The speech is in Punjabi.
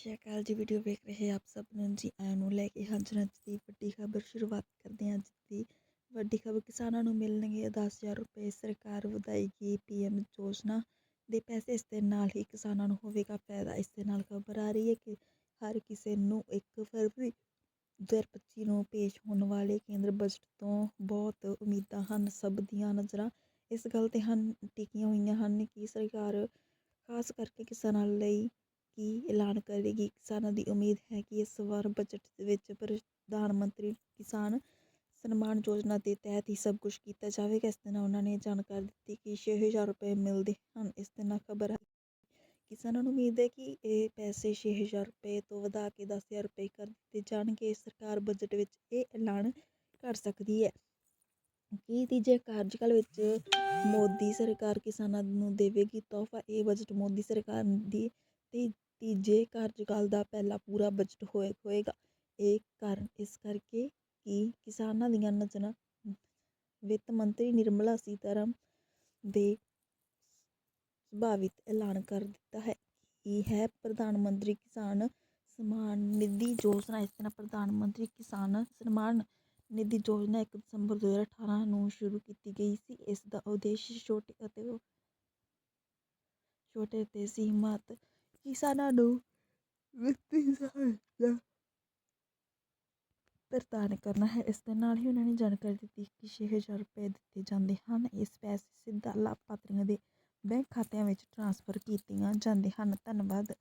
ਸਤਿ ਸ਼੍ਰੀ ਅਕਾਲ ਜੀ ਵੀਡੀਓ ਵੇਖ ਰਹੇ ਆਪ ਸਭ ਨੂੰ ਜੀ, ਆਇਆਂ ਨੂੰ ਲੈ ਕੇ ਹਾਜ਼ਰ ਅੱਜ ਦੀ ਵੱਡੀ ਖਬਰ ਸ਼ੁਰੂਆਤ ਕਰਦੇ ਹਾਂ ਅੱਜ ਦੀ। ਵੱਡੀ ਖਬਰ ਕਿਸਾਨਾਂ ਨੂੰ ਮਿਲਣਗੇ 10000 ਰੁਪਏ, ਸਰਕਾਰ ਵਧਾਏਗੀ ਪੀਐਮ ਯੋਜਨਾ ਦੇ ਪੈਸੇ, ਇਸ ਦੇ ਨਾਲ ਹੀ ਕਿਸਾਨਾਂ ਨੂੰ ਹੋਵੇਗਾ ਫਾਇਦਾ। ਇਸ ਦੇ ਨਾਲ ਖਬਰ ਆ ਰਹੀ ਹੈ ਕਿ ਹਰ ਕਿਸੇ ਨੂੰ 1 ਫਰਵਰੀ 2025 ਨੂੰ ਪੇਸ਼ ਹੋਣ ਵਾਲੇ ਕੇਂਦਰ ਬਜਟ ਤੋਂ ਬਹੁਤ ਉਮੀਦਾਂ ਹਨ, ਸਭ ਦੀਆਂ ਨਜ਼ਰਾਂ ਇਸ ਗੱਲ ਤੇ ਹਨ, ਟਿਕੀਆਂ ਹੋਈਆਂ ਹਨ ਕਿ ਸਰਕਾਰ ਖਾਸ ਕਰਕੇ ਕਿਸਾਨਾਂ ਲਈ ਕੀ ਐਲਾਨ ਕਰੇਗੀ ਕਿਸਾਨਾਂ ਦੀ ਉਮੀਦ ਹੈ ਕਿ ਇਸ ਵਾਰ ਬਜਟ ਵਿੱਚ ਪ੍ਰਧਾਨ ਮੰਤਰੀ ਕਿਸਾਨ ਸਨਮਾਨ ਯੋਜਨਾ ਦੇ ਤਹਿਤ ਹੀ ਸਭ ਕੁਝ ਕੀਤਾ ਜਾਵੇਗਾ। ਇਸ ਦੇ ਉਹਨਾਂ ਨੇ ਜਾਣਕਾਰੀ ਦਿੱਤੀ ਕਿ 6000 ਰੁਪਏ ਮਿਲਦੇ ਹਨ। ਇਸ ਦੇ ਖਬਰ ਹੈ ਕਿਸਾਨਾਂ ਨੂੰ ਉਮੀਦ ਹੈ ਕਿ ਇਹ ਪੈਸੇ 6000 ਰੁਪਏ ਤੋਂ ਵਧਾ ਕੇ 10000 ਰੁਪਏ ਕਰ ਦਿੱਤੇ ਜਾਣਗੇ। ਸਰਕਾਰ ਬਜਟ ਵਿੱਚ ਇਹ ਐਲਾਨ ਕਰ ਸਕਦੀ ਹੈ। ਕੀ ਤੀਜੇ ਕਾਰਜਕਾਲ ਵਿੱਚ ਮੋਦੀ ਸਰਕਾਰ ਕਿਸਾਨਾਂ ਨੂੰ ਦੇਵੇਗੀ ਤੋਹਫਾ? ਇਹ ਬਜਟ ਮੋਦੀ ਸਰਕਾਰ ਦੀ ਤੀ ਤੀਜੇ ਕਾਰਜਕਾਲ ਦਾ ਪਹਿਲਾ ਪੂਰਾ ਬਜਟ ਹੋਏ, ਹੋਏਗਾ। ਇਹ ਕਾਰਨ ਇਸ ਕਰਕੇ ਕਿ ਕਿਸਾਨਾਂ ਦੀਆਂ ਨਜ਼ਰਾਂ ਵਿੱਤ ਮੰਤਰੀ ਨਿਰਮਲਾ ਸੀਤਾਰਮ ਦੇ ਸੰਭਾਵਿਤ ਐਲਾਨ ਕਰ ਦਿੱਤਾ ਹੈ। ਇਹ ਹੈ ਪ੍ਰਧਾਨ ਮੰਤਰੀ ਕਿਸਾਨ ਸਨਮਾਨ ਨਿਧੀ ਯੋਜਨਾ? ਇਸ ਤਰ੍ਹਾਂ ਪ੍ਰਧਾਨ ਮੰਤਰੀ ਕਿਸਾਨ ਸਨਮਾਨ ਨਿਧੀ ਯੋਜਨਾ 1 ਦਸੰਬਰ 2018 ਨੂੰ ਸ਼ੁਰੂ ਕੀਤੀ ਗਈ ਸੀ। ਇਸ ਦਾ ਉਦੇਸ਼ ਛੋਟੇ ਅਤੇ ਛੋਟੇ ਅਤੇ ਸੀਮਤ ਕਿਸਾਨਾਂ ਨੂੰ ਵਿੱਤੀ ਸਹਾਇਤਾ ਪ੍ਰਦਾਨ ਕਰਨਾ ਹੈ, ਇਸ ਦੇ ਨਾਲ ਹੀ ਉਹਨਾਂ ਨੇ ਜਾਣਕਾਰੀ ਦਿੱਤੀ ਕਿ 6000 ਰੁਪਏ ਦਿੱਤੇ ਜਾਂਦੇ ਹਨ। ਇਸ ਪੈਸੇ ਸਿੱਧਾ ਲਾਭਪਾਤਰੀਆਂ ਦੇ ਬੈਂਕ ਖਾਤਿਆਂ ਵਿੱਚ ਟ੍ਰਾਂਸਫਰ ਕੀਤੀਆਂ ਜਾਂਦੇ ਹਨ। ਧੰਨਵਾਦ।